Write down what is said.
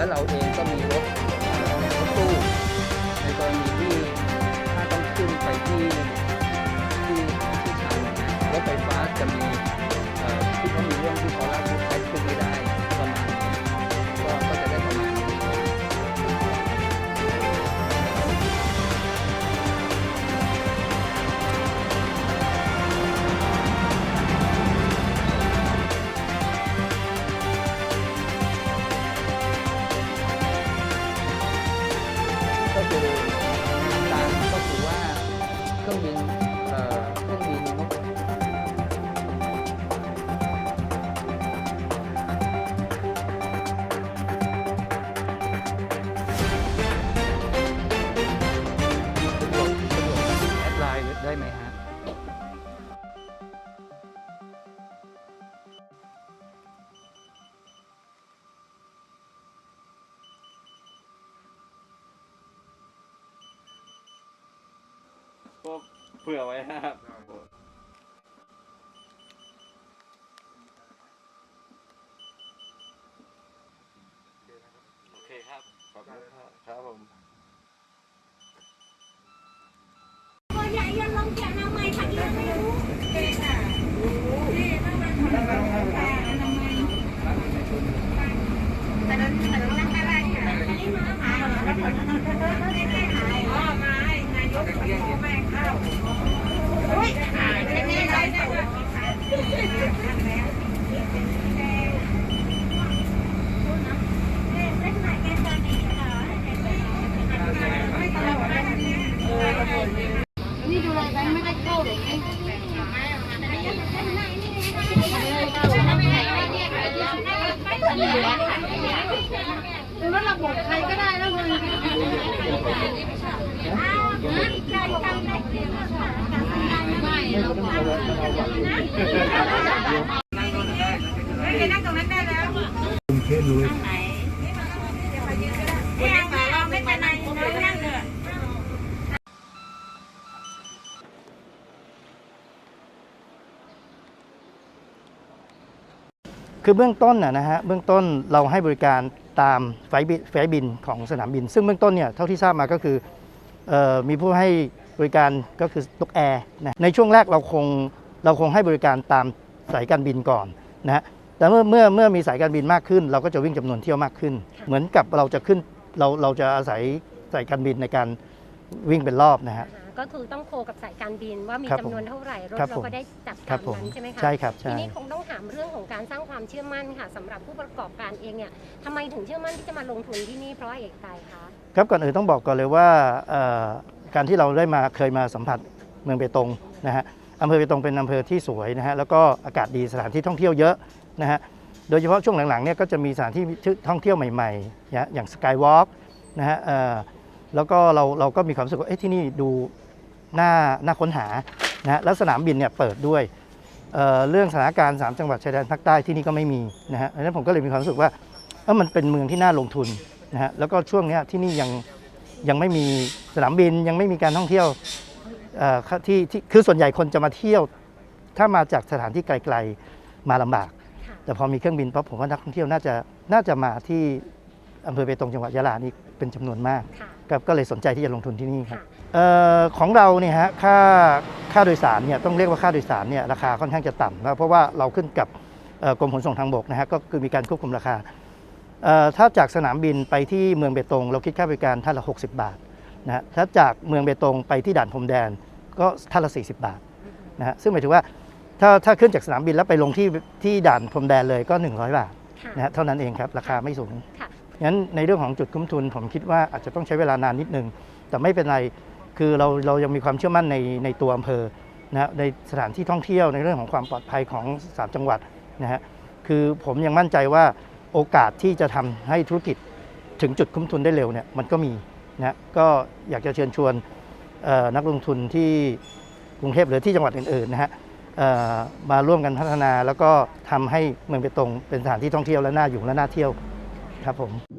และเราเองก็มีรถรถตู้ในกรณีที่ถ้าต้องขึ้นไปที่ที่ที่ชันรถไฟฟ้าจะมีที่เขามีเรื่องที่เขาลา รื่องบินเอ่อเครื่องบินงบสะดวกสะดวกแอดไลน์ได้ไหมฮะ เผื่อไว้ครับ โอเคครับ ขอบคุณครับครับผม ตัวใหญ่ยันลงแกะน้ำไม้ค่ะที่ยังไม่รู้เก่งอะนี่ต้องมาทำแต่อนามัยแต่นั้นแต่นั้นนั่งได้ไรค่ะอันนี้มาหาเหรอแล้วผลไม่ได้หายอ๋อไม่นายกขอแม่เข้าโอ้ยหายไม่ได้ไรเนี่ยนี่ดูเลยแบงค์ไม่ได้เข้าเลย ดระบบใครก็ได้แล้วเลยไม่นั่งตรงนั้นได้แล้วไหนเนี่มาเราไม่เป็นไรนั่งเลยคือเบื้องต้นนะนะฮะเบื้องต้นเราให้บริการ ตามไฟบินไฟบินของสนามบิน ซึ่งเบื้องต้นเนี่ยเท่าที่ทราบมาก็คือออมีผู้ให้บริการก็คือนกแอร์นะในช่วงแรกเราคงเราคงให้บริการตามสายการบินก่อนนะฮะแต่เมื่อเมื่อเมื่อมีสายการบินมากขึ้น เราก็จะวิ่งจำนวนเที่ยวมากขึ้น เหมือนกับเราจะขึ้นเราเราจะอาศัยสายการบินในการ วิ่งเป็นรอบนะฮะ ก็คือต้องโคกับสายการบินว่ามีครับจำนวนเท่าไหร่รถครับเราผมก็ได้จัดครัตาบมผม นั้นใช่ไหมคะใช่ครับใช่ทีนี้คงต้องถามเรื่องของการสร้างความเชื่อมั่นค่ะสำหรับผู้ประกอบการเองเนี่ยทำไมถึงเชื่อมั่นที่จะมาลงทุนที่นี่เพราะว่าเอกใจคะ ครับก่อนอื่นต้องบอกก่อนเลยว่าเอ่อการที่เราได้มาเคยมาสัมผัสเมืองเบตงนะฮะอำเภอเบตงเป็นอำเภอที่สวยนะฮะแล้วก็อากาศดีสถานที่ท่องเที่ยวเยอะนะฮะโดยเฉพาะช่วงหลังๆเนี่ยก็จะมีสถานที่ท่องเที่ยวใหม่ๆนะอย่างสกายวอล์กนะฮะเอ่อ แล้วก็เราเราก็มีความรู้สึกว่าเอ๊ะที่นี่ดูน่าน่าค้นหานะฮะแล้วสนามบินเนี่ยเปิดด้วยเอ่อเรื่องสถานการณ์สามจังหวัดชายแดนภาคใต้ที่นี่ก็ไม่มีนะฮะดังนั้นผมก็เลยมีความรู้สึกว่าเอ้ามันเป็นเมืองที่น่าลงทุนนะฮะแล้วก็ช่วงเนี้ยที่นี่ยังยังไม่มีสนามบินยังไม่มีการท่องเที่ยวเอ่อที่ที่คือส่วนใหญ่คนจะมาเที่ยว ถ้ามาจากสถานที่ไกลๆมาลำบากค่ะแต่พอมีเครื่องบินปั๊บผมว่านักท่องเที่ยวน่าจะน่าจะมาที่ อำเภอเบตงจังหวัดยะลานี่เป็นจำนวนมากค่ะครับก็เลยสนใจที่จะลงทุนที่นี่ครับค่ะเอ่อของเราเนี่ยฮะค่าค่าโดยสารเนี่ยต้องเรียกว่าค่าโดยสารเนี่ยราคาค่อนข้างจะต่ำนะเพราะว่าเราขึ้นกับเอ่อกรมขนส่งทางบกนะฮะก็คือมีการควบคุมราคาเอ่อถ้าจากสนามบินไปที่เมืองเบตง เราคิดค่าบริการท่านละ 60 บาทนะฮะถ้าจากเมืองเบตงไปที่ด่านพรมแดนก็ท่านละ 40 บาทนะฮะซึ่งหมายถึงว่าถ้าถ้าขึ้นจากสนามบินแล้วไปลงที่ที่ด่านพรมแดนเลยก็ 100 บาทค่ะนะฮะเท่านั้นเองครับ ราคาไม่สูงค่ะ งั้นในเรื่องของจุดคุ้มทุน ผมคิดว่าอาจจะต้องใช้เวลานานนิดนึง แต่ไม่เป็นไรคือเราเรายังมีความเชื่อมั่นในในตัวอำเภอนะในสถานที่ท่องเที่ยวในเรื่องของความปลอดภัยของสามจังหวัดนะฮะคือผมยังมั่นใจว่าโอกาสที่จะทำให้ธุรกิจถึงจุดคุ้มทุนได้เร็วเนี่ยมันก็มีนะก็อยากจะเชิญชวนนักลงทุนที่กรุงเทพหรือที่จังหวัดอื่นๆนะฮะมาร่วมกันพัฒนาแล้วก็ทำให้เมืองเบตงเป็นสถานที่ท่องเที่ยวและน่าอยู่และน่าเที่ยวครับผม